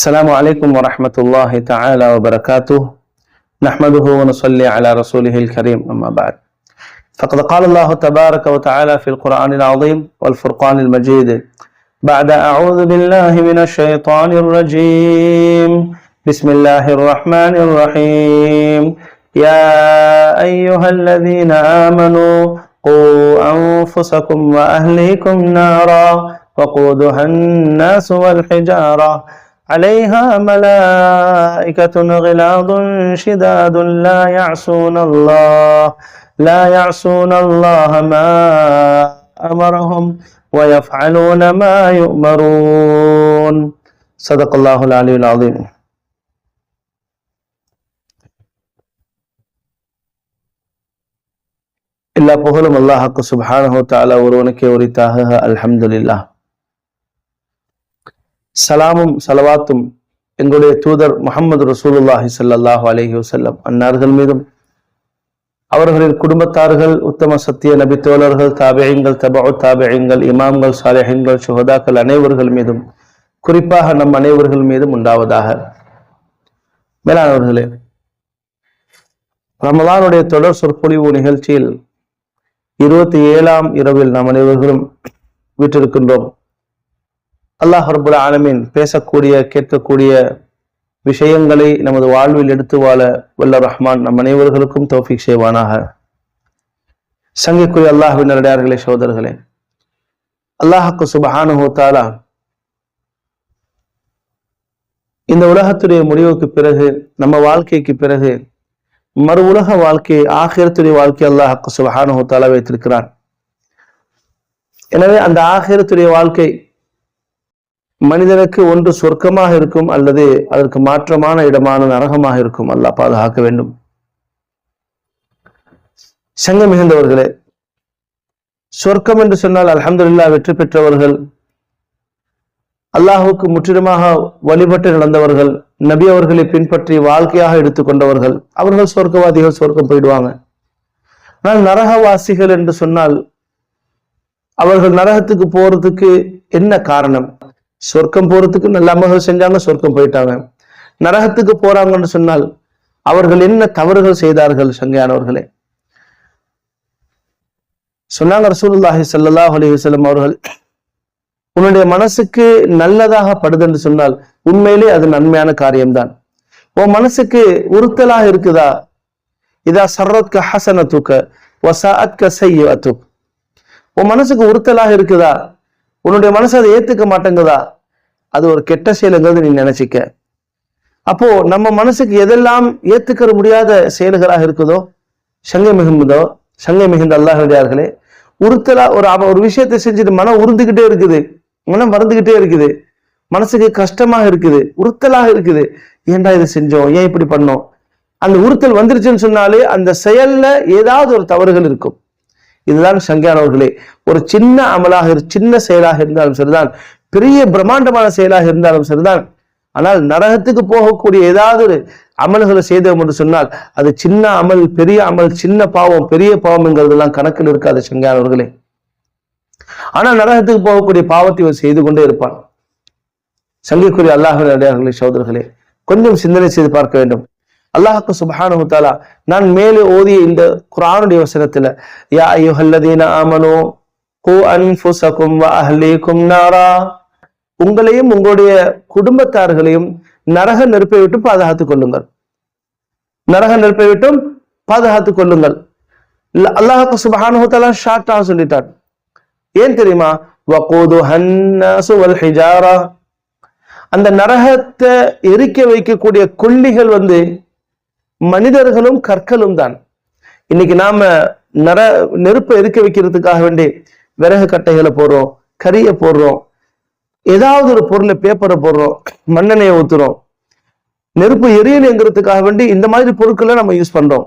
السلام عليكم ورحمة الله تعالى وبركاته. نحمده ونصلي على رسوله الكريم أما بعد. فقد قال الله تبارك وتعالى في القرآن العظيم والفرقان المجيد بعد أعوذ بالله من الشيطان الرجيم. بسم الله الرحمن الرحيم. يا أيها الذين آمنوا قوا أنفسكم وأهليكم نارا وقودها الناس والحجارة عليها ملائكة غلاظ شداد لا يعصون الله لا يعصون الله ما أمرهم ويفعلون ما يؤمرون. صدق الله العلي العظيم. إلا بهلم الله حق سبحانه وتعالى ورونك وريتاه الحمد لله சலாமும் சலவாத்தும் எங்களுடைய தூதர் முகமது ரசூலுல்லாஹி சல்லாஹு அலஹி வசல்லம் அன்னார்கள் மீதும் அவர்களின் குடும்பத்தார்கள் உத்தம சத்திய நபி தோழர்கள் தாபேயங்கள் தபு தாபேயங்கள் இமாம்கள் சாலேகங்கள் சுகதாக்கள் அனைவர்கள் மீதும் குறிப்பாக நம் அனைவர்கள் மீதும் உண்டாவதாக. மேலானவர்களே ரமலானுடைய தொடர் சொற்பொழிவு நிகழ்ச்சியில் இருபத்தி ஏழாம் இரவில் நாம் அனைவர்களும் வீட்டிருக்கின்றோம் அல்லாஹ் ஹர்புல் ஆலமீன் பேசக்கூடிய கேட்கக்கூடிய விஷயங்களை நமது வாழ்வில் எடுத்து வாழ வல்ல ரஹ்மான் நம் அனைவர்களுக்கும் தௌஃபிக் செய்வானாக. சங்கைக்குரிய அல்லாஹுவின் நடிகார்களே சோதர்களே அல்லாஹுக்கு சுபஹானு தாலா இந்த உலகத்துடைய முடிவுக்கு பிறகு நம்ம வாழ்க்கைக்கு பிறகு மறு உலக வாழ்க்கையை ஆகிரத்துடைய வாழ்க்கை அல்லாஹுக்கு சுபஹானு தாலா வைத்திருக்கிறான் எனவே அந்த ஆகிரத்துடைய வாழ்க்கை மனிதனுக்கு ஒன்று சொர்க்கமாக இருக்கும் அல்லது அதற்கு மாற்றமான இடமான நரகமாக இருக்கும். அல்லாஹ் பாதுகாக்க வேண்டும். சங்கம் மிகுந்தவர்களே சொர்க்கம் என்று சொன்னால் அலமதுல்லா வெற்றி பெற்றவர்கள் அல்லாஹுக்கு முற்றிலுமாக வழிபட்டு நடந்தவர்கள் நபி அவர்களை பின்பற்றி வாழ்க்கையாக எடுத்துக்கொண்டவர்கள் அவர்கள் சொர்க்கவாதிகள் சொர்க்கம் போயிடுவாங்க. ஆனால் நரகவாசிகள் என்று சொன்னால் அவர்கள் நரகத்துக்கு போறதுக்கு என்ன காரணம்? சொர்க்கம் போறதுக்கு நல்ல அமல்கள் செஞ்சாங்க சொர்க்கம் போயிட்டாங்க. நரகத்துக்கு போறாங்கன்னு சொன்னால் அவர்கள் என்ன தவறுகள் செய்தார்கள் சங்கையானவர்களே? சொன்னாங்க ரசூலுல்லாஹி சல்லாஹ் அலி வசலம் அவர்கள் உன்னுடைய மனசுக்கு நல்லதாக படுது என்று சொன்னால் உண்மையிலே அது நன்மையான காரியம்தான். உன் மனசுக்கு உறுத்தலாக இருக்குதா? இதா சர்ரத்க ஹசனத்துக்க வசாத்க செய்யத்துக் உன் மனசுக்கு உறுத்தலாக இருக்குதா? உன்னுடைய மனசு அதை ஏத்துக்க மாட்டேங்குதா? அது ஒரு கெட்ட செயலுங்கிறது நீ நினைச்சிக்க. அப்போ நம்ம மனசுக்கு எதெல்லாம் ஏத்துக்கிற முடியாத செயல்களாக இருக்குதோ சங்கை மிகுந்ததோ சங்கை மிகுந்த அல்லாஹடியார்களே உறுத்தலா ஒரு ஒரு விஷயத்தை செஞ்சுட்டு மனம் உருந்துகிட்டே இருக்குது. மனம் மறந்துகிட்டே இருக்குது. மனசுக்கு கஷ்டமாக இருக்குது. உறுத்தலாக இருக்குது. ஏன்டா இதை செஞ்சோம்? ஏன் இப்படி பண்ணோம்? அந்த உறுத்தல் வந்துருச்சுன்னு சொன்னாலே அந்த செயல்ல ஏதாவது ஒரு தவறுகள் இருக்கும். இதுதான் சங்கியானவர்களே ஒரு சின்ன அமலாக சின்ன செயலாக இருந்தாலும் சரிதான். பெரிய பிரம்மாண்டமான செயலாக இருந்தாலும் சரிதான். ஆனால் நரகத்துக்கு போகக்கூடிய ஏதாவது ஒரு அமல்களை செய்தோம் என்று சொன்னால் அது சின்ன அமல் பெரிய அமல் சின்ன பாவம் பெரிய பாவம்ங்கிறதெல்லாம் கணக்கில் இருக்காது சங்கியானவர்களே ஆனால் நரகத்துக்கு போகக்கூடிய பாவத்தை இவர் செய்து கொண்டே இருப்பான். சங்கைக்குரிய அல்லாஹ் அடையாளர்களே சோதர்களே கொஞ்சம் சிந்தனை செய்து பார்க்க வேண்டும். அல்லாஹுக்கு சுபஹானு தாலா நான் மேலே ஓதிய இந்த குரானுடைய வசனத்துல யா ஐயுஹல்லதீன ஆமனோ ஹூ அன்புசகும் அஹ்லீகும் நாரா. உங்களையும் உங்களுடைய குடும்பத்தார்களையும் நரக நெருப்பை விட்டு பாதுகாத்துக் கொள்ளுங்கள். நரக நெருப்பை விட்டும் பாதுகாத்துக் கொள்ளுங்கள். அல்லாஹுக்கு சுபஹானு தாலா ஷார்ட்டாக சொல்லிட்டார் ஏன் தெரியுமா? வகோது ஹன்னாசு வல் ஹிஜாரா அந்த நரகத்தை எரிக்க வைக்கக்கூடிய கொல்லிகள் வந்து மனிதர்களும் கற்களும் தான். இன்னைக்கு நாம நர நெருப்பை எரிக்க வைக்கிறதுக்காக வேண்டி விறகு கட்டைகளை போடுறோம் கறியை போடுறோம் ஏதாவது ஒரு பொருளை பேப்பரை போடுறோம் மண்ணெண்ணையை ஊத்துறோம். நெருப்பு எரியலைங்கிறதுக்காக வேண்டி இந்த மாதிரி பொருட்களை நம்ம யூஸ் பண்றோம்.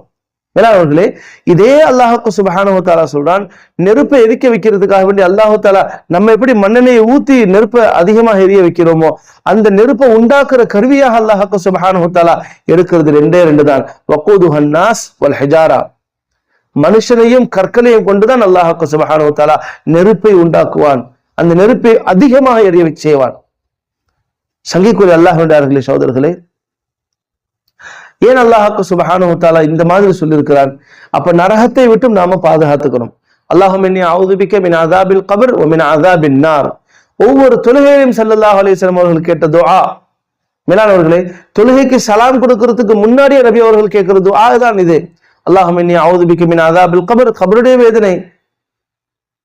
மேலாளர்களே இதே அல்லாஹுக்கு சுபஹானு தாலா சொல்றான் நெருப்பை எரிக்க வைக்கிறதுக்காக வேண்டி அல்லாஹு தாலா நம்ம எப்படி மண்ணெண்ணெயை ஊத்தி நெருப்பை அதிகமாக எரிய வைக்கிறோமோ அந்த நெருப்பை உண்டாக்குற கருவியாக அல்லாஹுக்கு சுபஹானு தாலா இருக்கிறது ரெண்டே ரெண்டு தான். வக்கூது ஹன்னாஸ் வல் ஹெஜாரா. மனுஷனையும் கற்களையும் கொண்டுதான் அல்லாஹுக்கு சுபஹானு தாலா நெருப்பை உண்டாக்குவான். அந்த நெருப்பை அதிகமாக எரிய செய்வான் சங்கிக்குரிய அல்லாஹுடைய சகோதரர்களே ஏன் அல்லாஹாக்கு சுபஹானு இந்த மாதிரி சொல்லியிருக்கிறான்? அப்ப நரகத்தை விட்டும் நாம பாதுகாத்துக்கணும். அல்லாஹும் அவுதுபிக்க மின் அதாபில் கபர் மின் அதாபின் நார். ஒவ்வொரு தொழுகையிலும் சல்லல்லாஹ் அலிஸ்லாம் அவர்கள் கேட்ட துஆ. மேலானவர்களே தொழுகைக்கு சலாம் கொடுக்கறதுக்கு முன்னாடியே நபி அவர்கள் கேட்கிற துஆ தான் இது. அல்லாஹும் அவுதுபிக்க மின் அதாபில் கபர் கபருடைய வேதனை.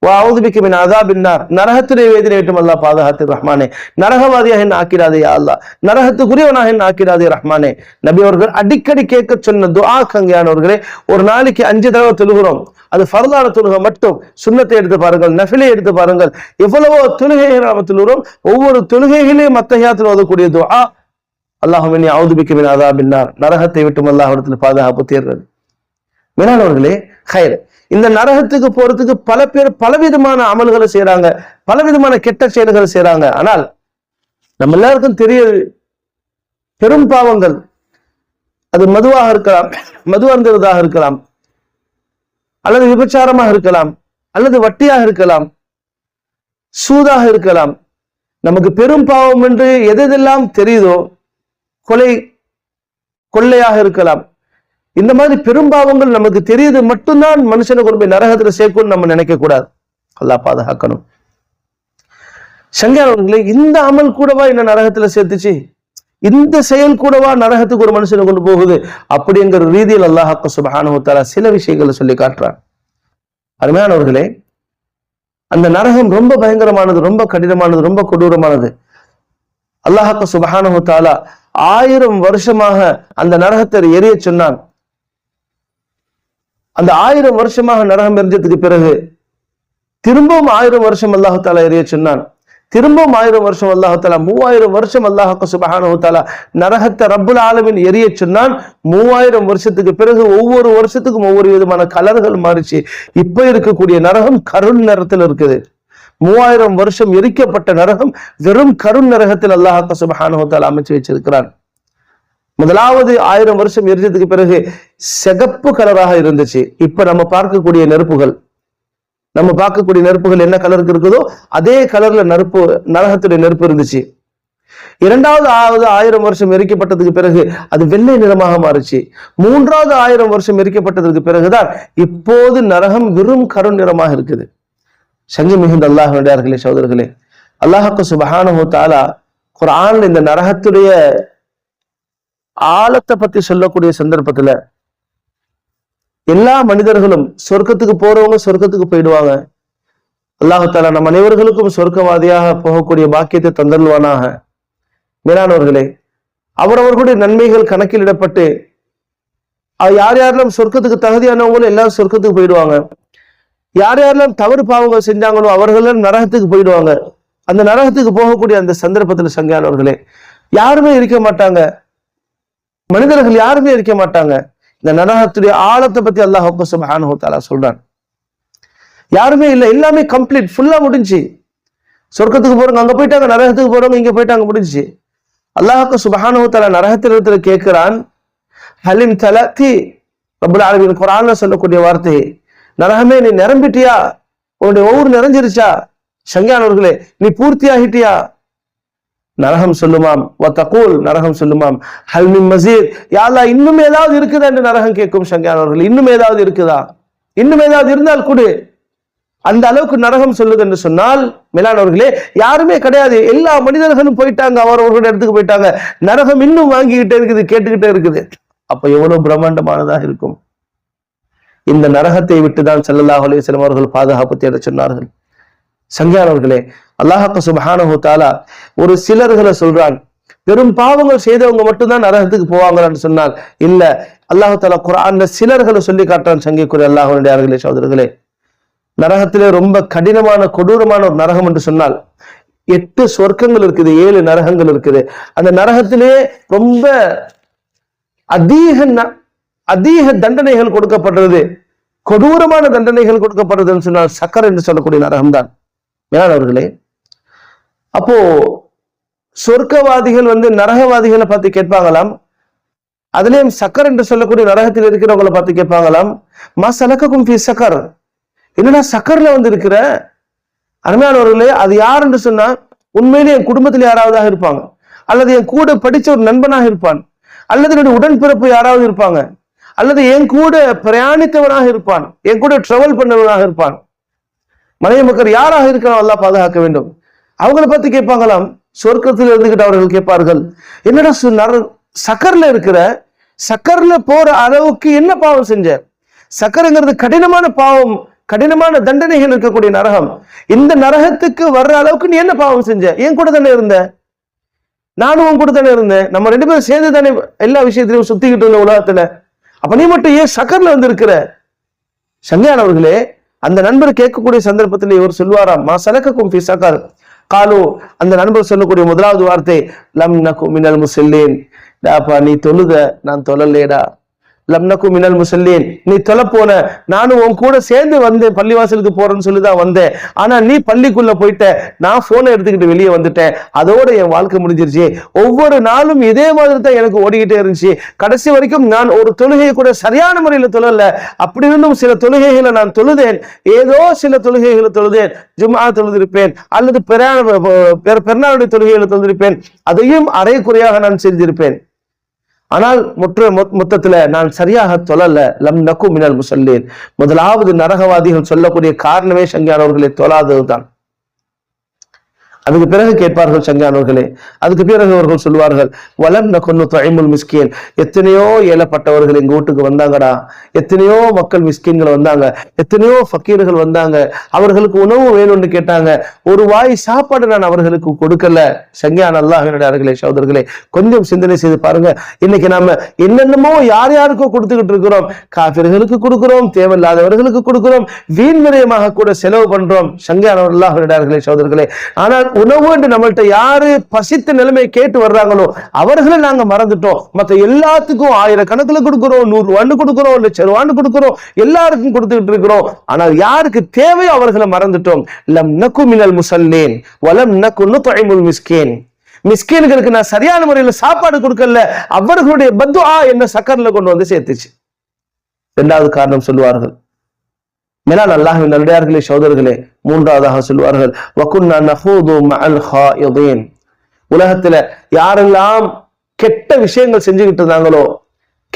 வாவுதுபிக்கு மின் அதாபின்னார் நரகத்துடைய வேதனை விட்டும் அல்லா பாதுகாத்து ரஹ்மானே நரகவாதியாக என்ன ஆக்கிடாதே அல்லா நரகத்துக்குரியவனாக என்ன ஆக்கிடாதே ரஹ்மானே நபி அவர்கள் அடிக்கடி கேட்க சொன்ன துஆ கங்கையானவர்களே ஒரு நாளைக்கு அஞ்சு தடவை தொழுகிறோம். அது ஃபர்தான தொழுகை மட்டும். சுண்ணத்தை எடுத்து பாருங்கள் நஃபிலை எடுத்து பாருங்கள். எவ்வளவோ தொழுகைகள் நாம தொழுகிறோம். ஒவ்வொரு தொழுகைகளையும் மத்தையாத்தில் ஓதக்கூடிய துஆ. அல்லாஹும் இன்னி அவுதுபிக்கு மின் அதாபின்னார் நரகத்தை விட்டும் அல்லாஹ் இடத்துல பாதுகாப்பு தேர்றது. மேலானவர்களே ஹயர் இந்த நரகத்துக்கு போறதுக்கு பல பேர் பலவிதமான அமல்களை செய்யறாங்க பலவிதமான கெட்ட செயல்களை செய்யறாங்க ஆனால் நம்ம எல்லாருக்கும் தெரியுது பெரும் பாவங்கள். அது மதுவாக இருக்கலாம் மது அருந்துவதாக இருக்கலாம் அல்லது விபச்சாரமாக இருக்கலாம் அல்லது வட்டியாக இருக்கலாம் சூதாக இருக்கலாம். நமக்கு பெரும் பாவம் என்று எதெல்லாம் தெரியுதோ கொலை கொள்ளையாக இருக்கலாம். இந்த மாதிரி பெரும்பாவங்கள் நமக்கு தெரியுது மட்டும்தான் மனுஷனை கொண்டு போய் நரகத்துல சேர்க்கும்னு நம்ம நினைக்க கூடாது. அல்லா பாதுகாக்கணும். சங்கர் அவர்களே இந்த அமல் கூடவா என்ன நரகத்துல சேர்த்துச்சு? இந்த செயல் கூடவா நரகத்துக்கு ஒரு மனுஷனை கொண்டு போகுது? அப்படிங்கிற ரீதியில் அல்லாஹாக்க சுபஹானுத்தாலா சில விஷயங்களை சொல்லி காட்டுறான். அருமையானவர்களே அந்த நரகம் ரொம்ப பயங்கரமானது ரொம்ப கடினமானது ரொம்ப கொடூரமானது. அல்லாஹாக்க சுபஹானு ஆயிரம் வருஷமாக அந்த நரகத்தை எரிய சொன்னான். அந்த ஆயிரம் வருஷமாக நரகம் எரிஞ்சதுக்கு பிறகு திரும்பவும் ஆயிரம் வருஷம் அல்லாஹு எரிய சொன்னான். திரும்பவும் ஆயிரம் வருஷம் அல்லாஹாலா மூவாயிரம் வருஷம் அல்லாஹு சுபஹானஹாலா நரகத்தை ரப்புல் ஆலமின் எரிய சொன்னான். மூவாயிரம் வருஷத்துக்கு பிறகு ஒவ்வொரு வருஷத்துக்கும் ஒவ்வொரு விதமான கலர்கள் மாறிச்சு. இப்ப இருக்கக்கூடிய நரகம் கருண் நிறத்தில் இருக்குது. மூவாயிரம் வருஷம் எரிக்கப்பட்ட நரகம் வெறும் கருண் நரகத்தில் அல்லாஹாக்க சுபஹானஹாலா அமைச்சு வச்சிருக்கிறான். முதலாவது ஆயிரம் வருஷம் எரிஞ்சதுக்கு பிறகு சிகப்பு கலராக இருந்துச்சு. இப்ப நம்ம பார்க்கக்கூடிய நெருப்புகள். நம்ம பார்க்கக்கூடிய நெருப்புகள் என்ன கலருக்கு இருக்குதோ அதே கலர்ல நெருப்பு நரகத்துடைய நெருப்பு இருந்துச்சு. இரண்டாவது ஆவது ஆயிரம் வருஷம் எரிக்கப்பட்டதுக்கு பிறகு அது வெள்ளை நிறமாக மாறுச்சு. மூன்றாவது ஆயிரம் வருஷம் எரிக்கப்பட்டதுக்கு பிறகுதான் இப்போது நரகம் வெறும் கரு நிறமாக இருக்குது. சங்கி மிகுந்த அல்லாஹ் நடிகார்களே சோதர்களே அல்லாஹாக்கு சுபஹானு தாலா குரான் இந்த நரகத்துடைய ஆழத்தை பத்தி சொல்லக்கூடிய சந்தர்ப்பத்துல எல்லா மனிதர்களும் சொர்க்கத்துக்கு போறவங்க சொர்க்கத்துக்கு போயிடுவாங்க. அல்லாஹால நம் அனைவர்களுக்கும் சொர்க்கவாதியாக போகக்கூடிய பாக்கியத்தை தந்தருவானாக மேலானவர்களே அவரவர்களுடைய நன்மைகள் கணக்கில் இடப்பட்டு யார் யாரெல்லாம் சொர்க்கத்துக்கு தகுதியானவங்களும் எல்லாரும் சொர்க்கத்துக்கு போயிடுவாங்க. யார் யாரெல்லாம் தவறு பாவங்கள் செஞ்சாங்களோ அவர்களும் நரகத்துக்கு போயிடுவாங்க. அந்த நரகத்துக்கு போகக்கூடிய அந்த சந்தர்ப்பத்தில் சங்கையானவர்களே யாருமே இருக்க மாட்டாங்க. மனிதர்கள் யாருமே இருக்க மாட்டாங்க. இந்த நரகத்துடைய ஆழத்தை பத்தி அல்லாஹ் சுபஹானஹு சொல்றான். யாருமே இல்லை. எல்லாமே கம்ப்ளீட் ஃபுல்லா முடிஞ்சு. சொர்க்கத்துக்கு போறவங்க அங்க போயிட்டாங்க நரகத்துக்கு போறவங்க இங்க போயிட்டாங்க முடிஞ்சு. அல்லாஹுக்கு சுபஹானஹு தஆலா கேட்கிறான். ஹலிம் தலத்தி? ரபுல் ஆலமின் குரான்ல சொல்லக்கூடிய வார்த்தை நரகமே நீ நிரம்பிட்டியா? உன்னுடைய ஒவ்வொரு நிறைஞ்சிருச்சா? சங்கியானவர்களே நீ பூர்த்தி ஆகிட்டியா நரகம் சொல்லுமாம். தகூல் நரகம் சொல்லுமாம். ஹல்மின் மசீர் யாரா இன்னும் ஏதாவது இருக்குதா என்று நரகம் கேட்கும் சங்கியானவர்கள் இன்னும் ஏதாவது இருக்குதா? இன்னும் ஏதாவது இருந்தால் கொடு. அந்த அளவுக்கு நரகம் சொல்லுது என்று சொன்னால் மேலானவர்களே யாருமே கிடையாது. எல்லா மனிதர்களும் போயிட்டாங்க. அவர் அவர்களுடைய இடத்துக்கு போயிட்டாங்க. நரகம் இன்னும் வாங்கிக்கிட்டே இருக்குது கேட்டுக்கிட்டே இருக்குது. அப்ப எவ்வளவு பிரம்மாண்டமானதாக இருக்கும்? இந்த நரகத்தை விட்டுதான் செல்லல்லாஹ் அலிஸ்லாம் அவர்கள் பாதுகாப்பு தேட சொன்னார்கள். சங்கியானவர்களே அல்லாஹாக்க சுபஹானஹு தாலா ஒரு சிலர்களை சொல்றான் பெரும் பாவங்கள் செய்தவங்க மட்டும்தான் நரகத்துக்கு போவாங்களான்னு சொன்னால் இல்ல அல்லாஹு தாலா குரான் சிலர்களை சொல்லி காட்டுறான் சங்கிக்குரிய அல்லாஹுடைய சோதரர்களே நரகத்திலே ரொம்ப கடினமான கொடூரமான ஒரு நரகம் என்று சொன்னால் எட்டு சொர்க்கங்கள் இருக்குது ஏழு நரகங்கள் இருக்குது. அந்த நரகத்திலே ரொம்ப அதிக அதிக தண்டனைகள் கொடுக்கப்படுறது கொடூரமான தண்டனைகள் கொடுக்கப்படுறதுன்னு சொன்னால் சக்கர் என்று சொல்லக்கூடிய நரகம்தான். மேலானவர்களே அப்போ சொர்க்கவாதிகள் வந்து நரகவாதிகளை பார்த்து கேட்பாங்களாம்? அதுலேயும் சக்கர் என்று சொல்லக்கூடிய நரகத்தில் இருக்கிறவங்களை பார்த்து கேட்பாங்களாம்? மா சலக்கக்கும் ஃபி சக்கர். என்னடா சக்கர்ல வந்து இருக்கிற? அருமையானவர்களே அது யார் என்று சொன்னா உண்மையிலே என் குடும்பத்தில் யாராவதாக இருப்பாங்க? அல்லது என் கூட படிச்ச ஒரு நண்பனாக இருப்பான்? அல்லது என்னுடைய உடன்பிறப்பு யாராவது இருப்பாங்க? அல்லது என் கூட பிரயாணித்தவனாக இருப்பான்? என் கூட டிராவல் பண்ணவனாக இருப்பான்? மனைவி மக்கள் யாராக இருக்கிறோம் அல்லாஹ் பாதுகாக்க வேண்டும். அவங்கள பத்தி கேட்பாங்களாம். சொர்க்கத்தில் இருந்துகிட்டு அவர்கள் கேட்பார்கள். என்னடா சு- சக்கர்ல இருக்கிற சக்கர்ல போற அளவுக்கு என்ன பாவம் செஞ்ச சக்கரங்கிறது கடினமான பாவம் கடினமான தண்டனைகள் இருக்கக்கூடிய நரகம். இந்த நரகத்துக்கு வர்ற அளவுக்கு நீ என்ன பாவம் செஞ்ச? என் கூட தானே இருந்த? நானும் உன் கூட தானே இருந்தேன். நம்ம ரெண்டு பேரும் சேர்ந்து தானே எல்லா விஷயத்திலையும் சுத்திக்கிட்டு இருந்த உலகத்துல. அப்ப நீ மட்டும் ஏன் சக்கர்ல வந்து இருக்கிற சங்கையானவர்களே அந்த நண்பர் கேட்கக்கூடிய சந்தர்ப்பத்தில் இவர் சொல்வாராம் மா சலக்கக்கும் ஃபி காலு அந்த நண்பர் சொல்லக்கூடிய முதலாவது வார்த்தை லம் நகு மினல் முசல்லேன். டாப்பா நீ தொழுத நான் தொழலேடா. லம்னக்கும் மினல் முசல்லேன் நீ தொலை போன நானும் உன் கூட சேர்ந்து வந்தேன் பள்ளிவாசலுக்கு போறேன்னு சொல்லி தான் வந்தேன். ஆனா நீ பள்ளிக்குள்ள போயிட்ட. நான் போனை எடுத்துக்கிட்டு வெளியே வந்துட்டேன். அதோட என் வாழ்க்கை முடிஞ்சிருச்சு. ஒவ்வொரு நாளும் இதே மாதிரி தான் எனக்கு ஓடிக்கிட்டே இருந்துச்சு. கடைசி வரைக்கும் நான் ஒரு தொழுகையை கூட சரியான முறையில் தொழல. அப்படி இருந்தும் சில தொழுகைகளை நான் தொழுதேன். ஏதோ சில தொழுகைகளை தொழுதேன். ஜும்மா தொழுதிருப்பேன். அல்லது பெருநாள் பெருநாளுடைய தொழுகைகளை தொழுதிருப்பேன். அதையும் அரைக்குறையாக நான் செஞ்சிருப்பேன். ஆனால் முற்ற மொத்தத்துல நான் சரியாக தொழல லம் நக்கு மினல் முசல்லேன். முதலாவது நரகவாதிகள் சொல்லக்கூடிய காரணமே சங்கியானவர்களை தொழாததுதான். அதுக்கு பிறகு கேட்பார்கள் சங்கானவர்களே அதுக்கு பிறகு அவர்கள் சொல்வார்கள் வளம் கொன்னு தொழிமுல் மிஸ்கின். எத்தனையோ ஏழப்பட்டவர்கள் எங்க வீட்டுக்கு வந்தாங்கடா. எத்தனையோ மக்கள் மிஸ்கின்கள் வந்தாங்க. எத்தனையோ ஃபக்கீர்கள் வந்தாங்க. அவர்களுக்கு உணவு வேணும்னு கேட்டாங்க. ஒரு வாய் சாப்பாடு நான் அவர்களுக்கு கொடுக்கல. சங்கியான் அல்லாஹினுடைய சகோதரர்களே கொஞ்சம் சிந்தனை செய்து பாருங்க. இன்னைக்கு நாம என்னென்னமோ யார் யாருக்கோ கொடுத்துக்கிட்டு இருக்கிறோம். காபிர்களுக்கு கொடுக்கிறோம் தேவையில்லாதவர்களுக்கு கொடுக்கிறோம். வீண் விரயமாக கூட செலவு பண்றோம். சங்கியானவர் அல்லாஹினுடைய சகோதரர்களே. ஆனால் உணவு என்று நம்மள்ட்ட யாரு பசித்த நிலைமை கேட்டு வர்றாங்களோ அவர்களை நாங்க மறந்துட்டோம். மத்த எல்லாத்துக்கும் ஆயிரக்கணக்கில் கொடுக்குறோம் நூறு ரூபான்னு கொடுக்குறோம் லட்சம் ரூபான்னு கொடுக்குறோம் எல்லாருக்கும் கொடுத்துக்கிட்டு இருக்கிறோம். ஆனால் யாருக்கு தேவையோ அவர்களை மறந்துட்டோம். லம் நக்கு மினல் முசல்லேன் வலம் நக்கு நுத்இமுல் மிஸ்கேன். மிஸ்கீன்களுக்கு நான் சரியான முறையில் சாப்பாடு கொடுக்கல. அவர்களுடைய பத்துவா என்ன சக்கரில் கொண்டு வந்து சேர்த்துச்சு. இரண்டாவது காரணம் சொல்லுவார்கள். மேலால் அல்லாஹ்வின் நல்லடியார்களே சோதர்களே மூன்றாவதாக சொல்வார்கள் வகுன்னா நஹூது மஅல் ஹாயிதீன். உலகத்துல யாரெல்லாம் கெட்ட விஷயங்கள் செஞ்சுக்கிட்டு இருந்தாங்களோ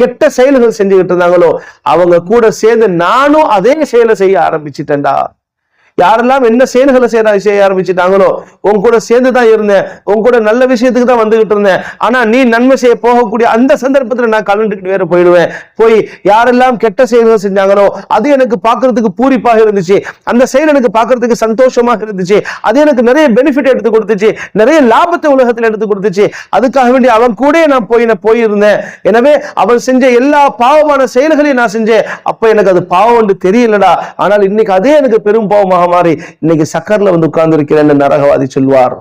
கெட்ட செயல்கள் செஞ்சுக்கிட்டு இருந்தாங்களோ அவங்க கூட சேர்ந்து நானும் அதே செயலை செய்ய ஆரம்பிச்சிட்டேன்டா. யாரெல்லாம் என்ன செயல்களை செய்ய செய்ய ஆரம்பிச்சுட்டாங்களோ உன் கூட சேர்ந்து தான் இருந்தேன். உன் கூட நல்ல விஷயத்துக்கு தான் வந்துகிட்டு இருந்தேன். ஆனா நீ நன்மை செய்ய போகக்கூடிய அந்த சந்தர்ப்பத்தில் நான் கலந்துக்கிட்டு வேற போயிடுவேன். போய் யாரெல்லாம் கெட்ட செயல்கள் செஞ்சாங்களோ அது எனக்கு பார்க்கறதுக்கு பூரிப்பாக இருந்துச்சு. அந்த செயல் எனக்கு பார்க்கறதுக்கு சந்தோஷமாக இருந்துச்சு. அது எனக்கு நிறைய பெனிஃபிட் எடுத்து கொடுத்துச்சு. நிறைய லாபத்தை உலகத்தில் எடுத்து கொடுத்துச்சு. அதுக்காக வேண்டி அவன் கூட நான் போய் நான் போயிருந்தேன். எனவே அவன் செஞ்ச எல்லா பாவமான செயல்களையும் நான் செஞ்சேன். அப்ப எனக்கு அது பாவம் என்று தெரியலடா. ஆனால் இன்னைக்கு அதே எனக்கு பெரும் பாவமாக பாவமாக மாறி இன்னைக்கு சக்கரில் வந்து உட்கார்ந்துருக்கிறேன்னு நரகவாதி சொல்வார்.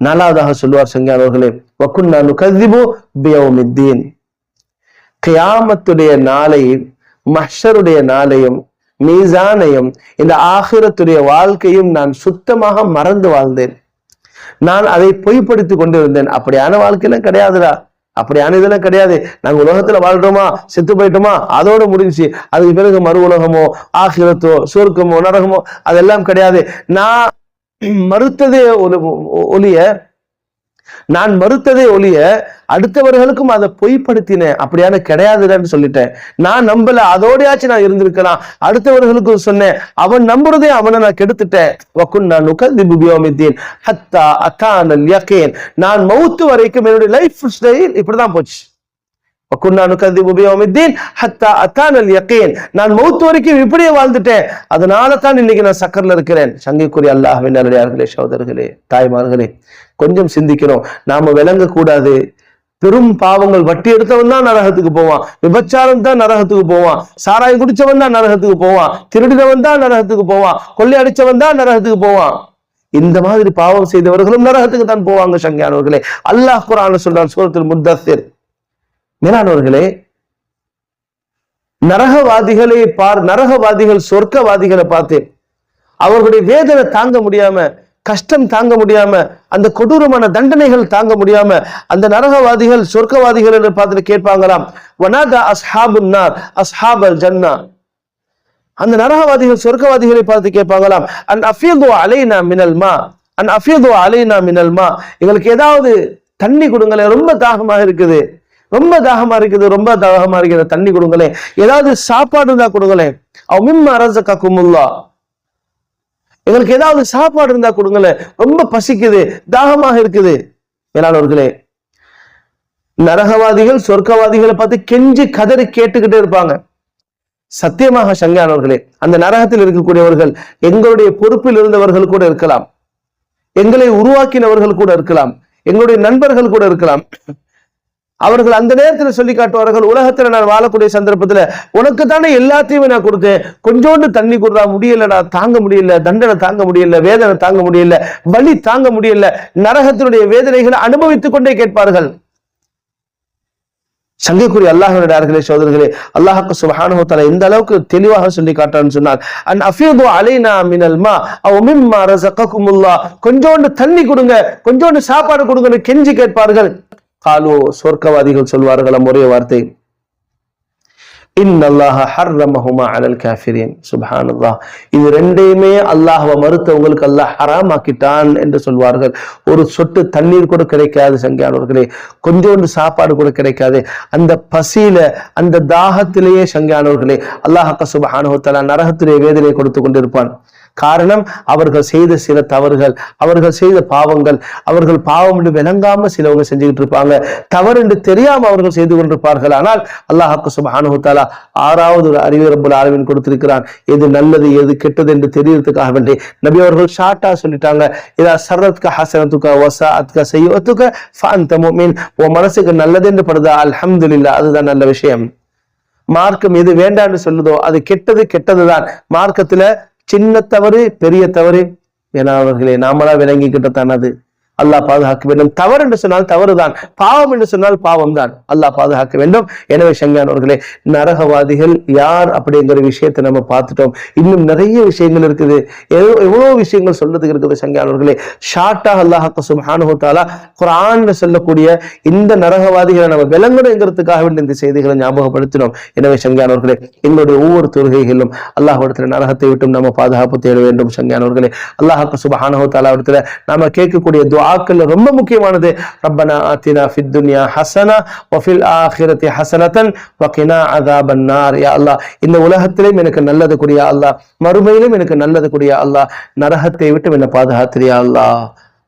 நாலாவதாக சொல்லுவார் சங்கியானவர்களே கியாமத்துடைய நாளையும் மஷருடைய நாளையும் மீசானையும் இந்த ஆகிரத்துடைய வாழ்க்கையும் நான் சுத்தமாக மறந்து வாழ்ந்தேன். நான் அதை பொய்ப்படுத்தி கொண்டிருந்தேன். அப்படியான வாழ்க்கையெல்லாம் கிடையாதுடா. அப்படியான இதெல்லாம் கிடையாது. நாங்க உலகத்துல வாழ்கிறோமா செத்து போயிட்டோமா? அதோட முடிஞ்சுச்சு. அதுக்கு பிறகு மறு உலகமோ ஆகிரத்தோ சுருக்கமோ நரகமோ அதெல்லாம் கிடையாது. நான் மறுத்ததே ஒரு ஒளிய நான் மறுத்ததே ஒழிய அடுத்தவர்களுக்கும் அதை பொய்ப்படுத்தினேன். அப்படியான கிடையாதுன்னு சொல்லிட்டேன். நான் நம்பல அதோடயாச்சும் நான் இருந்திருக்கலாம். அடுத்தவர்களுக்கும் சொன்னேன். அவன் நம்புறதே அவனை நான் கெடுத்துட்டேன். நான் நுகதிபு பியோமித்தீன். ஹத்தா அத்தானல் நான் மௌத்து வரைக்கும் என்னுடைய லைஃப் ஸ்டைல் இப்படிதான் போச்சு. நான் மௌத்து வரைக்கும் இப்படியே வாழ்ந்துட்டேன். அதனால தான் இன்னைக்கு நான் சக்கரில் இருக்கிறேன். சங்கைக்குரிய அல்லாஹ் நல்லடியார்களே சகோதரர்களே தாய்மார்களே கொஞ்சம் சிந்திக்கிறோம். நாம விளங்கக்கூடாது. பெரும் பாவங்கள் வட்டி எடுத்தவன் தான் நரகத்துக்கு போவான். விபச்சாரம் தான் நரகத்துக்கு போவான். சாராயம் குடிச்சவன் தான் நரகத்துக்கு போவான். திருடினவன் தான் நரகத்துக்கு போவான். கொள்ளை அடிச்சவன் தான் நரகத்துக்கு போவான். இந்த மாதிரி பாவம் செய்தவர்களும் நரகத்துக்கு தான் போவாங்க சங்கியானவர்களே. அல்லாஹ் குரான் சொல்றான் சூரத்தில் முத்தசிர் மேலானவர்களே நரகவாதிகளை பார் நரகவாதிகள் சொர்க்கவாதிகளை பார்த்தேன். அவர்களுடைய வேதனை தாங்க முடியாம கஷ்டம் தாங்க முடியாம அந்த கொடூரமான தண்டனைகள் தாங்க முடியாம அந்த நரகவாதிகள் சொர்க்கவாதிகள் என்று பார்த்துட்டு கேட்பாங்களாம் வனாதா அஸ்ஹாபுன் அஸ்ஹாபல் ஜன்னா. அந்த நரகவாதிகள் சொர்க்கவாதிகளை பார்த்து கேட்பாங்களாம் அன் அஃபீது அலைனா மினல்மா அன் அஃபீது அலைனா மினல்மா எங்களுக்கு ஏதாவது தண்ணி கொடுங்களேன் ரொம்ப தாகமாக இருக்குது. ரொம்ப தாகமா இருக்குது ரொம்ப தாகமா இருக்குது. தண்ணி கொடுங்களேன். ஏதாவது சாப்பாடு இருந்தா கொடுங்களேன். அவ அரச கக்குமுல்லா எங்களுக்கு ஏதாவது சாப்பாடு இருந்தா கொடுங்களேன். ரொம்ப பசிக்குது தாகமாக இருக்குது. மேலானவர்களே நரகவாதிகள் சொர்க்கவாதிகளை பார்த்து கெஞ்சி கதறி கேட்டுக்கிட்டே இருப்பாங்க. சத்தியமாக சங்கானவர்களே அந்த நரகத்தில் இருக்கக்கூடியவர்கள் எங்களுடைய பொறுப்பில் இருந்தவர்கள் கூட இருக்கலாம். எங்களை உருவாக்கினவர்கள் கூட இருக்கலாம். எங்களுடைய நண்பர்கள் கூட இருக்கலாம். அவர்கள் அந்த நேரத்தில் சொல்லி காட்டுவார்கள் உலகத்துல நான் வாழக்கூடிய சந்தர்ப்பத்துல உனக்கு தானே எல்லாத்தையுமே நான் கொடுத்தேன். கொஞ்சோண்டு தண்ணி கொடுறா முடியலடா தாங்க முடியல தண்டனை தாங்க முடியல வேதனை தாங்க முடியல வலி தாங்க முடியல நரகத்தினுடைய வேதனைகளை அனுபவித்துக் கொண்டே கேட்பார்கள். சங்கைக்குரிய அல்லாஹர்களே சோதர்களே அல்லாஹுக்கு சுபஹானஹு எந்த இந்த அளவுக்கு தெளிவாக சொல்லி காட்டான்னு சொன்னார் அன் அஃபீது அலைனா மினல்மா அவ் கொஞ்சோண்டு தண்ணி கொடுங்க கொஞ்சோண்டு சாப்பாடு கொடுங்கன்னு கெஞ்சி கேட்பார்கள். காலோ சொர்க்கவாதிகள் சொல்வார்கள் ஒரே வார்த்தை. இன்னல்லாஹ ஹர்ரமஹுமா அலல் காஃபிரின். இது ரெண்டையுமே அல்லாஹவை மறுத்தவங்களுக்கு அல்லாஹ் ஹராமாக்கிட்டான் என்று சொல்வார்கள். ஒரு சொட்டு தண்ணீர் கூட கிடைக்காது சங்கியானவர்களே கொஞ்சோண்டு சாப்பாடு கூட கிடைக்காது. அந்த பசியில அந்த தாகத்திலேயே சங்கியானவர்களே அல்லாஹ் சுபஹானுத்தலா நரகத்திலே வேதனை கொடுத்து கொண்டிருப்பான். காரணம் அவர்கள் செய்த சில தவறுகள் அவர்கள் செய்த பாவங்கள் அவர்கள் பாவம் என்று விளங்காம சிலவங்க செஞ்சுக்கிட்டு இருப்பாங்க. தவறு என்று தெரியாம அவர்கள் செய்து கொண்டிருப்பார்கள். ஆனால் அல்லாஹாக்கு சுபானுத்தாலா ஆறாவது ஒரு அறிவு ரப்பல் ஆலமீன் கொடுத்திருக்கிறான். எது நல்லது எது கெட்டது என்று தெரியறதுக்காக வேண்டி. நபி அவர்கள் ஷார்ட்டா சொல்லிட்டாங்க. இதா சர்ரத்க ஹசனத்துக்க வசாஅத்க செய்யத்துக்க ஃபாந்தமோ மீன் உன் மனசுக்கு நல்லது என்று படுதா? அல்ஹம்துலில்லாஹ். அதுதான் நல்ல விஷயம். மார்க்கம் எது வேண்டாம்னு சொல்லுதோ அது கெட்டது கெட்டதுதான். மார்க்கத்துல சின்ன தவறு பெரிய தவறு. ஏன்னா அவர்களே நாமளா விளங்கிக்கிட்ட அல்லாஹ் பாதுகாக்க வேண்டும். தவறு என்று சொன்னால் தவறுதான். பாவம் என்று சொன்னால் பாவம் தான் அல்லாஹ் பாதுகாக்க வேண்டும். எனவே சங்கானவர்களே நரகவாதிகள் யார் அப்படிங்கிற விஷயத்தை நம்ம பார்த்துட்டோம். இன்னும் நிறைய விஷயங்கள் இருக்குது. எவ்வளோ விஷயங்கள் சொல்றதுக்கு இருக்குது சங்கானவர்களே ஷார்ட்டாக அல்லாஹ் சுப்ஹானஹு குரான் சொல்லக்கூடிய இந்த நரகவாதிகளை நம்ம விளங்கணுங்கிறதுக்காக வேண்டும் இந்த செய்திகளை ஞாபகப்படுத்தினோம். எனவே சங்கானவர்களே எங்களுடைய ஒவ்வொரு தொழுகைகளிலும் அல்லாஹ் நரகத்தை விட்டும் நம்ம பாதுகாப்பு தேட வேண்டும் சங்கானவர்களே அல்லாஹ் சுப்ஹானஹு இடத்துல நாம கேட்கக்கூடிய துவா துஆக்கள் ரொம்ப முக்கியமானது. ரப்பனா அத்தினா ஃபித் துன்யா ஹசனா வஃபில் ஆஹிரத்தி ஹசனத்தன் வகினா அதாபன் நார். யா அல்லாஹ் இந்த உலகத்திலும் எனக்கு நல்லது கூடிய அல்லாஹ் மறுமையிலும் எனக்கு நல்லது கூடிய அல்லாஹ் நரகத்தை விட்டு என்னை பாதுகாத்திரியா அல்லாஹ்.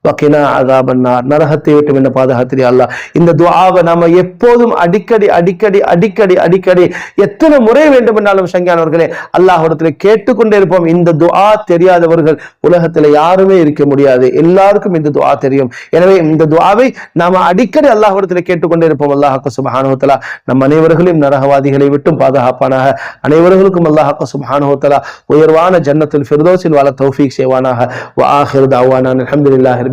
வக்கினா அதாபன்னார். நரகத்தை விட்டு என்ன பாதுகாத்திரியா அல்லாஹ்? இந்த துவாவை நாம எப்போதும் அடிக்கடி அடிக்கடி அடிக்கடி அடிக்கடி எத்தனை முறை வேண்டும் என்றாலும் சங்கியானவர்களே அல்லாஹிடத்தில் கேட்டுக்கொண்டே இருப்போம். இந்த துவா தெரியாதவர்கள் உலகத்தில் யாருமே இருக்க முடியாது. எல்லாருக்கும் இந்த துவா தெரியும். எனவே இந்த துவாவை நாம அடிக்கடி அல்லாஹிடத்தில் கேட்டுக்கொண்டே இருப்போம். அல்லாஹாக்கு சுப்ஹானஹு நம் அனைவர்களையும் நரகவாதிகளை விட்டும் பாதுகாப்பானாக. அனைவர்களுக்கும் அல்லாஹாக்கு சுப்ஹானஹு உயர்வான ஜன்னத்தில் ஃபிர்தௌஸில் வாழ தௌஃபீக் செய்வானாக. வ ஆஹிரு தஅவானா